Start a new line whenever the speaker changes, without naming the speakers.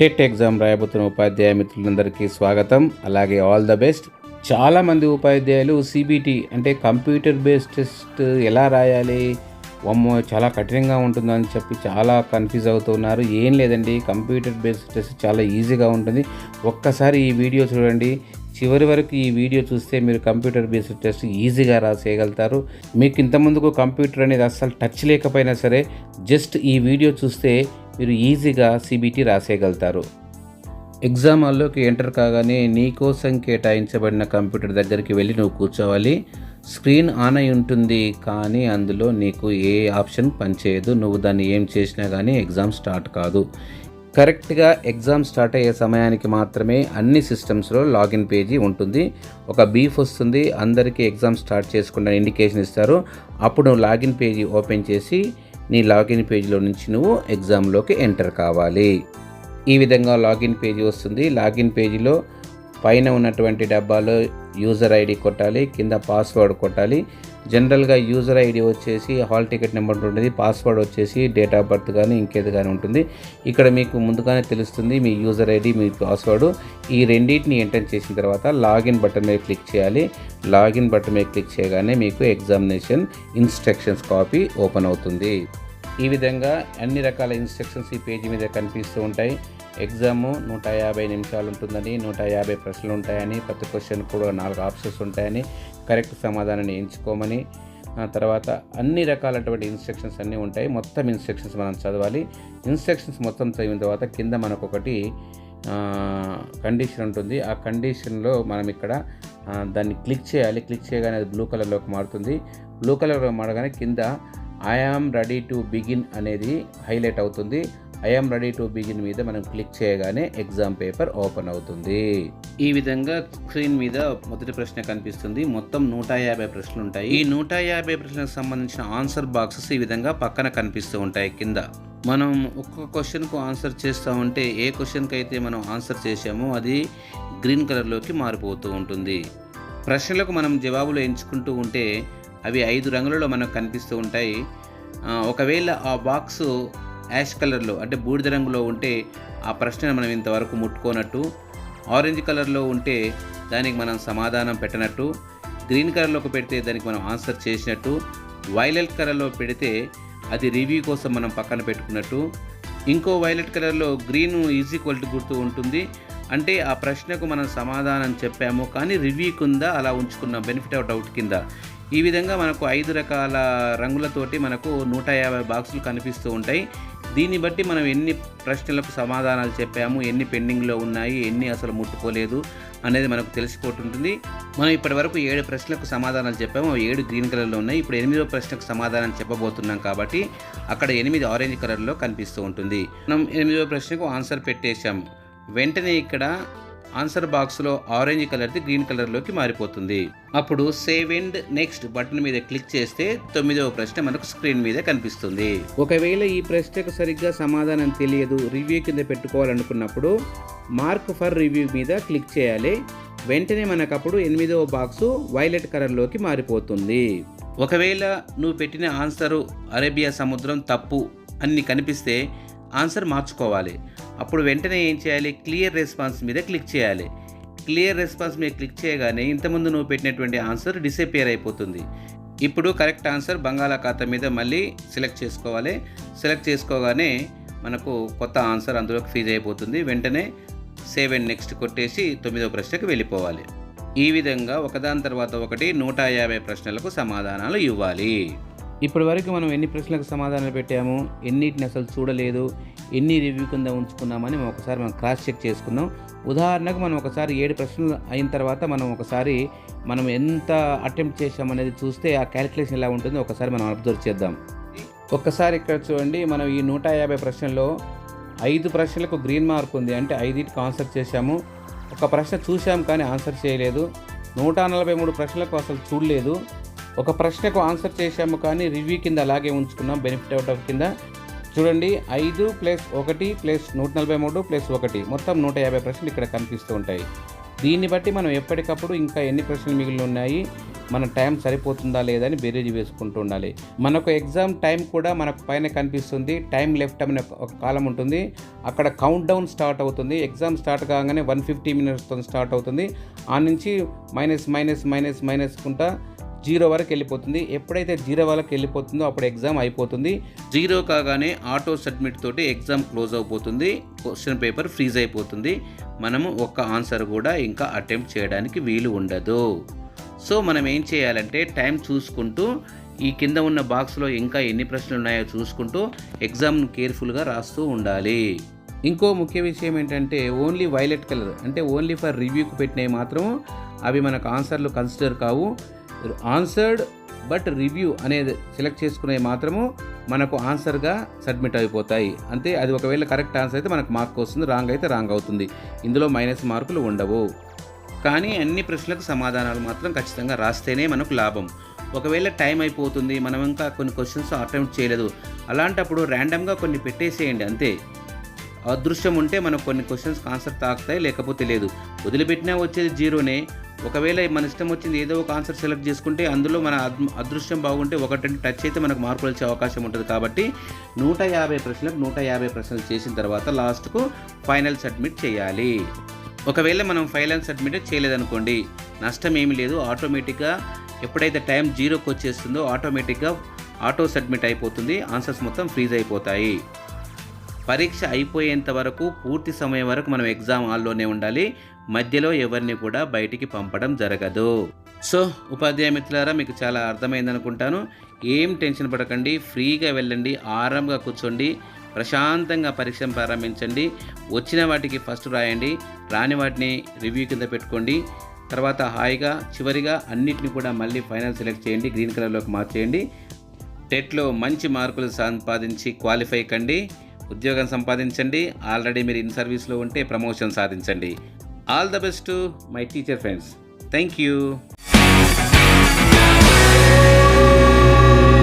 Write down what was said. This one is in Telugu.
టెట్ ఎగ్జామ్ రాయబోతున్న ఉపాధ్యాయ మిత్రులందరికీ స్వాగతం. అలాగే ఆల్ ద బెస్ట్. చాలామంది ఉపాధ్యాయులు సిబిటి అంటే కంప్యూటర్ బేస్డ్ టెస్ట్ ఎలా రాయాలి? అమ్మో చాలా కఠినంగా ఉంటుందని చెప్పి చాలా కన్ఫ్యూజ్ అవుతున్నారు ఏం లేదండి కంప్యూటర్ బేస్డ్ టెస్ట్ చాలా ఈజీగా ఉంటుంది. ఒక్కసారి ఈ వీడియో చూడండి. చివరి వరకు ఈ వీడియో చూస్తే మీరు కంప్యూటర్ బేస్డ్ టెస్ట్ ఈజీగా రాసేయగలుగుతారు. మీకు ఇంతకుముందుకు కంప్యూటర్ అనేది అస్సలు టచ్ లేకపోయినా సరే జస్ట్ ఈ వీడియో చూస్తే మీరు ఈజీగా సిబిటి రాసేయగలుగుతారు. ఎగ్జామ్ హాల్లోకి ఎంటర్ కాగానే నీకోసం కేటాయించబడిన కంప్యూటర్ దగ్గరికి వెళ్ళి నువ్వు కూర్చోవాలి. స్క్రీన్ ఆన్ అయి ఉంటుంది కానీ అందులో నీకు ఏ ఆప్షన్ పనిచేయదు. నువ్వు దాన్ని ఏం చేసినా కానీ ఎగ్జామ్ స్టార్ట్ కాదు. కరెక్ట్గా ఎగ్జామ్ స్టార్ట్ అయ్యే సమయానికి మాత్రమే అన్ని సిస్టమ్స్లో లాగిన్ పేజీ ఉంటుంది. ఒక బీఫ్ వస్తుంది అందరికీ ఎగ్జామ్ స్టార్ట్ చేసుకున్న ఇండికేషన్ ఇస్తారు. అప్పుడు నువ్వు లాగిన్ పేజీ ఓపెన్ చేసి నీ లాగిన్ పేజీలో నుంచి నువ్వు ఎగ్జామ్లోకి ఎంటర్ కావాలి. ఈ విధంగా లాగిన్ పేజీ వస్తుంది. లాగిన్ పేజీలో పైన ఉన్నటువంటి డబ్బాలో యూజర్ ఐడి కొట్టాలి కింద పాస్వర్డ్ కొట్టాలి. జనరల్గా యూజర్ ఐడి వచ్చేసి హాల్ టికెట్ నెంబర్ ఉంటుంది పాస్వర్డ్ వచ్చేసి డేట్ ఆఫ్ బర్త్ కానీ ఇంకేది కానీ ఉంటుంది. ఇక్కడ మీకు ముందుగానే తెలుస్తుంది మీ యూజర్ ఐడి మీ పాస్వర్డ్. ఈ రెండింటిని ఎంటర్ చేసిన తర్వాత లాగిన్ బటన్ మీద క్లిక్ చేయాలి. లాగిన్ బటన్ మీద క్లిక్ చేయగానే మీకు ఎగ్జామినేషన్ ఇన్స్ట్రక్షన్స్ కాపీ ఓపెన్ అవుతుంది. ఈ విధంగా అన్ని రకాల ఇన్స్ట్రక్షన్స్ ఈ పేజీ మీద కనిపిస్తూ ఉంటాయి. ఎగ్జామ్ నూట యాభై నిమిషాలు ఉంటుందని నూట యాభై ప్రశ్నలు ఉంటాయని ప్రతి క్వశ్చన్ కూడా నాలుగు ఆప్షన్స్ ఉంటాయని కరెక్ట్ సమాధానాన్ని ఎంచుకోమని తర్వాత అన్ని రకాలటువంటి ఇన్స్ట్రక్షన్స్ అన్నీ ఉంటాయి. మొత్తం ఇన్స్ట్రక్షన్స్ మనం చదవాలి. ఇన్స్ట్రక్షన్స్ మొత్తం చదివిన తర్వాత కింద మనకు ఒకటి కండిషన్ ఉంటుంది. ఆ కండిషన్లో మనం ఇక్కడ దాన్ని క్లిక్ చేయాలి. క్లిక్ చేయగానే అది బ్లూ కలర్లోకి మారుతుంది. బ్లూ కలర్లో మారగానే కింద I am ready to begin అనేది హైలైట్ అవుతుంది. ఐ రెడీ టు బిగిన్ మీద మనం క్లిక్ చేయగానే ఎగ్జామ్ పేపర్ ఓపెన్ అవుతుంది. ఈ విధంగా స్క్రీన్ మీద మొదటి ప్రశ్న కనిపిస్తుంది. మొత్తం నూట యాభై ప్రశ్నలు ఉంటాయి. ఈ నూట యాభై ప్రశ్నలకు సంబంధించిన ఆన్సర్ బాక్సెస్ ఈ విధంగా పక్కన కనిపిస్తూ ఉంటాయి కింద. మనం ఒక్కొక్క క్వశ్చన్కు ఆన్సర్ చేస్తూ ఉంటే ఏ క్వశ్చన్కి అయితే మనం ఆన్సర్ చేసామో అది గ్రీన్ కలర్లోకి మారిపోతూ ఉంటుంది. ప్రశ్నలకు మనం జవాబులు ఎంచుకుంటూ ఉంటే అవి ఐదు రంగులలో మనకు కనిపిస్తూ ఉంటాయి. ఒకవేళ ఆ బాక్స్ యాష్ కలర్లో అంటే బూడిద రంగులో ఉంటే ఆ ప్రశ్నను మనం ఇంతవరకు ముట్టుకోనట్టు ఆరెంజ్ కలర్లో ఉంటే దానికి మనం సమాధానం పెట్టనట్టు గ్రీన్ కలర్లోకి పెడితే దానికి మనం ఆన్సర్ చేసినట్టు వైలెట్ కలర్లో పెడితే అది రివ్యూ కోసం మనం పక్కన పెట్టుకున్నట్టు ఇంకో వైలెట్ కలర్లో గ్రీన్ ఈజీ క్వాలిటీ గుర్తు ఉంటుంది. అంటే ఆ ప్రశ్నకు మనం సమాధానం చెప్పాము కానీ రివ్యూ కింద అలా ఉంచుకున్నాం బెనిఫిట్ ఆఫ్ డౌట్ కింద. ఈ విధంగా మనకు ఐదు రకాల రంగులతోటి మనకు నూట యాభై బాక్సులు కనిపిస్తూ ఉంటాయి. దీన్ని బట్టి మనం ఎన్ని ప్రశ్నలకు సమాధానాలు చెప్పాము ఎన్ని పెండింగ్లో ఉన్నాయి ఎన్ని అసలు ముట్టుకోలేదు అనేది మనకు తెలిసిపోతుంటుంది. మనం ఇప్పటి వరకు ఏడు ప్రశ్నలకు సమాధానాలు చెప్పాము అవి ఏడు గ్రీన్ కలర్లో ఉన్నాయి. ఇప్పుడు ఎనిమిదో ప్రశ్నకు సమాధానం చెప్పబోతున్నాం కాబట్టి అక్కడ ఎనిమిది ఆరెంజ్ కలర్లో కనిపిస్తూ ఉంటుంది. మనం ఎనిమిదో ప్రశ్నకు ఆన్సర్ పెట్టేశాం. వెంటనే ఇక్కడ ఆన్సర్ బాక్స్లో ఆరెంజ్ కలర్ది గ్రీన్ కలర్లోకి మారిపోతుంది. అప్పుడు సేవ్ అండ్ నెక్స్ట్ బటన్ మీద క్లిక్ చేస్తే తొమ్మిదవ ప్రశ్న మనకు స్క్రీన్ మీద కనిపిస్తుంది. ఒకవేళ ఈ ప్రశ్నకు సరిగ్గా సమాధానం తెలియదు రివ్యూ కింద పెట్టుకోవాలనుకున్నప్పుడు మార్క్ ఫర్ రివ్యూ మీద క్లిక్ చేయాలి. వెంటనే మనకు అప్పుడు ఎనిమిదవ బాక్సు వైలెట్ కలర్లోకి మారిపోతుంది. ఒకవేళ నువ్వు పెట్టిన ఆన్సరు అరేబియా సముద్రం తప్పు అన్ని కనిపిస్తే ఆన్సర్ మార్చుకోవాలి. అప్పుడు వెంటనే ఏం చేయాలి? క్లియర్ రెస్పాన్స్ మీద క్లిక్ చేయాలి. క్లియర్ రెస్పాన్స్ మీద క్లిక్ చేయగానే ఇంతకుముందు నువ్వు పెట్టినటువంటి ఆన్సర్ డిసపియర్ అయిపోతుంది. ఇప్పుడు కరెక్ట్ ఆన్సర్ బంగాళాఖాతం మీద మళ్ళీ సెలెక్ట్ చేసుకోవాలి. సెలెక్ట్ చేసుకోగానే మనకు కొత్త ఆన్సర్ అందులోకి ఫీజ్ అయిపోతుంది. వెంటనే సేవ్ అండ్ నెక్స్ట్ కొట్టేసి తొమ్మిదో ప్రశ్నకు వెళ్ళిపోవాలి. ఈ విధంగా ఒకదాని తర్వాత ఒకటి నూట యాభై ప్రశ్నలకు సమాధానాలు ఇవ్వాలి. ఇప్పటి వరకు మనం ఎన్ని ప్రశ్నలకు సమాధానాలు పెట్టాము ఎన్నిటిని అసలు చూడలేదు ఎన్ని రివ్యూ కింద ఉంచుకున్నామని మనం ఒకసారి మనం క్రాస్ చెక్ చేసుకుందాం. ఉదాహరణకు మనం ఒకసారి ఏడు ప్రశ్నలు అయిన తర్వాత మనం ఒకసారి మనం ఎంత అటెంప్ట్ చేసామనేది చూస్తే ఆ క్యాలిక్యులేషన్ ఎలా ఉంటుందో ఒకసారి మనం అబ్జర్వ్ చేద్దాం. ఒక్కసారి ఇక్కడ చూడండి మనం ఈ నూట యాభై ప్రశ్నల్లో ఐదు ప్రశ్నలకు గ్రీన్ మార్క్ ఉంది. అంటే ఐదింటికి ఆన్సర్ చేశాము. ఒక ప్రశ్న చూసాం కానీ ఆన్సర్ చేయలేదు. నూట నలభై మూడు ప్రశ్నలకు అసలు చూడలేదు. ఒక ప్రశ్నకు ఆన్సర్ చేశాము కానీ రివ్యూ కింద అలాగే ఉంచుకున్నాం బెనిఫిట్ అవుట్ ఆఫ్ కింద. చూడండి ఐదు ప్లస్ ఒకటి ప్లస్ నూట నలభై మూడు ప్లస్ ఒకటి. మొత్తం నూట యాభై ప్రశ్నలు ఇక్కడ కనిపిస్తూ ఉంటాయి. దీన్ని బట్టి మనం ఎప్పటికప్పుడు ఇంకా ఎన్ని ప్రశ్నలు మిగిలి ఉన్నాయి మన టైం సరిపోతుందా లేదా అని బేరేజ్ వేసుకుంటూ ఉండాలి. మనకు ఎగ్జామ్ టైం కూడా మనకు పైన కనిపిస్తుంది. టైం లెఫ్ట్ అనే ఒక కాలం ఉంటుంది. అక్కడ కౌంట్ డౌన్ స్టార్ట్ అవుతుంది. ఎగ్జామ్ స్టార్ట్ కాగానే వన్ ఫిఫ్టీ మినిట్స్తో స్టార్ట్ అవుతుంది. ఆ నుంచి మైనస్ మైనస్ మైనస్ మైనస్ కుంటా జీరో వరకు వెళ్ళిపోతుంది. ఎప్పుడైతే జీరో వరకు వెళ్ళిపోతుందో అప్పుడు ఎగ్జామ్ అయిపోతుంది. జీరో కాగానే ఆటో సబ్మిట్ తోటి ఎగ్జామ్ క్లోజ్ అయిపోతుంది క్వశ్చన్ పేపర్ ఫ్రీజ్ అయిపోతుంది. మనము ఒక్క ఆన్సర్ కూడా ఇంకా అటెంప్ట్ చేయడానికి వీలు ఉండదు. సో మనం ఏం చేయాలంటే టైం చూసుకుంటూ ఈ కింద ఉన్న బాక్స్లో ఇంకా ఎన్ని ప్రశ్నలు ఉన్నాయో చూసుకుంటూ ఎగ్జామ్ను కేర్ఫుల్గా రాస్తూ ఉండాలి. ఇంకో ముఖ్య విషయం ఏంటంటే ఓన్లీ వైలెట్ కలర్ అంటే ఓన్లీ ఫర్ రివ్యూకి పెట్టినవి మాత్రం అవి మనకు ఆన్సర్లు కన్సిడర్ కావు. ఆన్సర్డ్ బట్ రివ్యూ అనేది సెలెక్ట్ చేసుకునే మాత్రము మనకు ఆన్సర్గా సబ్మిట్ అయిపోతాయి. అంతే అది ఒకవేళ కరెక్ట్ ఆన్సర్ అయితే మనకు మార్క్ వస్తుంది రాంగ్ అయితే రాంగ్ అవుతుంది. ఇందులో మైనస్ మార్కులు ఉండవు. కానీ అన్ని ప్రశ్నలకు సమాధానాలు మాత్రం ఖచ్చితంగా రాస్తేనే మనకు లాభం. ఒకవేళ టైం అయిపోతుంది మనం ఇంకా కొన్ని క్వశ్చన్స్ అటెంప్ట్ చేయలేదు. అలాంటప్పుడు ర్యాండమ్గా కొన్ని పెట్టేసేయండి అంతే. అదృశ్యం ఉంటే మనకు కొన్ని క్వశ్చన్స్ ఆన్సర్ తాకుతాయి లేకపోతే లేదు. వదిలిపెట్టినా వచ్చేది జీరోనే. ఒకవేళ మన ఇష్టం వచ్చింది ఏదో ఒక ఆన్సర్ సెలెక్ట్ చేసుకుంటే అందులో మన అదృష్టం బాగుంటే ఒకటి టచ్ అయితే మనకు మార్కులు వచ్చే అవకాశం ఉంటుంది. కాబట్టి నూట యాభై ప్రశ్నలకు నూట యాభై ప్రశ్నలు చేసిన తర్వాత లాస్ట్కు ఫైనల్ సబ్మిట్ చేయాలి. ఒకవేళ మనం ఫైనల్ సబ్మిట్ చేయలేదనుకోండి నష్టం ఏమీ లేదు. ఆటోమేటిక్గా ఎప్పుడైతే టైం జీరోకి వచ్చేస్తుందో ఆటోమేటిక్గా ఆటో సబ్మిట్ అయిపోతుంది. ఆన్సర్స్ మొత్తం ఫ్రీజ్ అయిపోతాయి. పరీక్ష అయిపోయేంత వరకు పూర్తి సమయం వరకు మనం ఎగ్జామ్ హాల్లోనే ఉండాలి. మధ్యలో ఎవరిని కూడా బయటికి పంపడం జరగదు. సో ఉపాధ్యాయ మిత్రులారా మీకు చాలా అర్థమైంది అనుకుంటాను ఏం టెన్షన్ పడకండి. ఫ్రీగా వెళ్ళండి. ఆరాంగా కూర్చోండి. ప్రశాంతంగా పరీక్షను ప్రారంభించండి. వచ్చిన వాటికి ఫస్ట్ రాయండి. రాని వాటిని రివ్యూ కింద పెట్టుకోండి. తర్వాత హాయిగా చివరిగా అన్నిటిని కూడా మళ్ళీ ఫైనల్ సెలెక్ట్ చేయండి. గ్రీన్ కలర్లోకి మార్చేయండి. టెట్లో మంచి మార్కులు సంపాదించి క్వాలిఫై కండి. ఉద్యోగం సంపాదించండి. ఆల్రెడీ మీరు ఇన్ సర్వీస్లో ఉంటే ప్రమోషన్ సాధించండి. All the best my teacher friends thank you